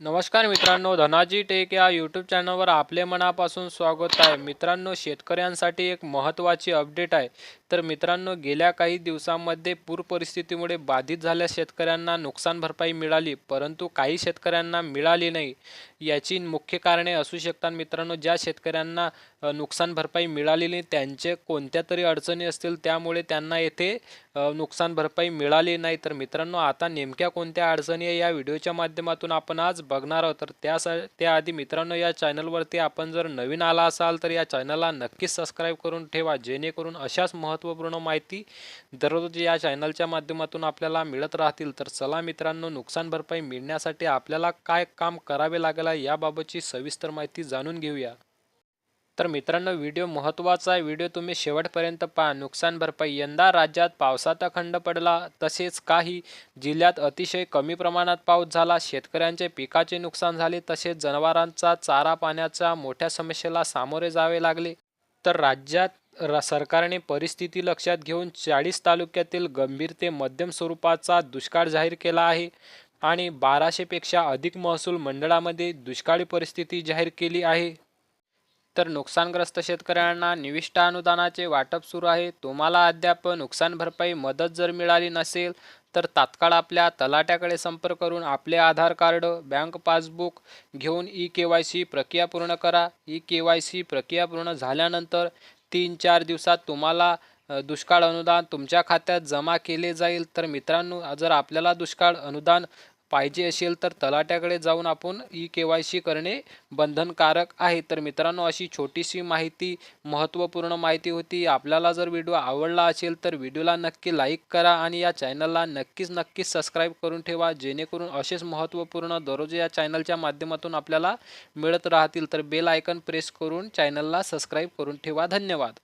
नमस्कार मित्रांनो धनाजी टेक या यूट्यूब चॅनलवर आपले मनापासून स्वागत आहे. मित्रांनो शेतकऱ्यांसाठी एक महत्त्वाची अपडेट आहे. तर मित्रांनो गेल्या काही दिवसांमध्ये पूर परिस्थितीमुळे बाधित झाल्या शेतकऱ्यांना नुकसान भरपाई मिळाली परंतु काही शेतकऱ्यांना मिळाली नाही. याची मुख्य कारणे असू शकतात मित्रांनो ज्या शेतकऱ्यांना नुकसान भरपाई मिळाली नाही त्यांचे कोणत्या तरी अडचणी असतील त्यामुळे त्यांना येथे नुकसान भरपाई मिळाली नाही. तर मित्रांनो आता नेमक्या कोणत्या अडचणी आहे या व्हिडिओच्या माध्यमातून आपण आज बघणार आहोत तर त्यासा त्याआधी मित्रांनो या चॅनलवरती आपण जर नवीन आला असाल तर या चॅनलला नक्कीच सबस्क्राईब करून ठेवा जेणेकरून अशाच महत्त्वपूर्ण माहिती दररोज या चॅनलच्या माध्यमातून आपल्याला मिळत राहतील. तर चला मित्रांनो नुकसान भरपाई मिळण्यासाठी आपल्याला काय काम करावे लागेल आहे याबाबतची सविस्तर माहिती जाणून घेऊया. तर मित्रांनो व्हिडिओ महत्त्वाचा आहे. व्हिडिओ तुम्ही शेवटपर्यंत पहा. नुकसान भरपाई. यंदा राज्यात पावसाचा खंड पडला. तसेच काही जिल्ह्यात अतिशय कमी प्रमाणात पाऊस झाला. शेतकऱ्यांचे पिकाचे नुकसान झाले. तसेच जनावरांचा चारा पाण्याच्या मोठ्या समस्येला सामोरे जावे लागले. तर राज्यात र सरकारने परिस्थिती लक्षात घेऊन चाळीस तालुक्यातील गंभीर ते मध्यम स्वरूपाचा दुष्काळ जाहीर केला आहे आणि बाराशेपेक्षा अधिक महसूल मंडळामध्ये दुष्काळी परिस्थिती जाहीर केली आहे. तर नुकसानग्रस्त शेतकऱ्यांना निविष्ट अनुदानाचे वाटप सुरू आहे. तुम्हाला अद्याप नुकसान भरपाई मदत जर मिळाली नसेल तर तात्काळ आपल्या तलाट्याकडे संपर्क करून आपले आधार कार्ड बँक पासबुक घेऊन ई के वाय सी प्रक्रिया पूर्ण करा. ई के वाय सी प्रक्रिया पूर्ण झाल्यानंतर तीन चार दिवसात तुम्हाला दुष्काळ अनुदान तुमच्या खात्यात जमा केले जाईल. तर मित्रांनो जर आपल्याला दुष्काळ अनुदान पाहिजे असेल तर तलाट्याकडे जाऊन आपण ई के वाय सी करणे बंधनकारक आहे. तर मित्रांनो अशी छोटीशी माहिती महत्त्वपूर्ण माहिती होती. आपल्याला जर व्हिडिओ आवडला असेल तर व्हिडिओला नक्की लाईक करा आणि या चॅनलला नक्कीच नक्कीच सबस्क्राईब करून ठेवा. जेणेकरून असेच महत्त्वपूर्ण दररोज या चॅनलच्या माध्यमातून आपल्याला मिळत राहतील. तर बेल आयकन प्रेस करून चॅनलला सबस्क्राईब करून ठेवा. धन्यवाद.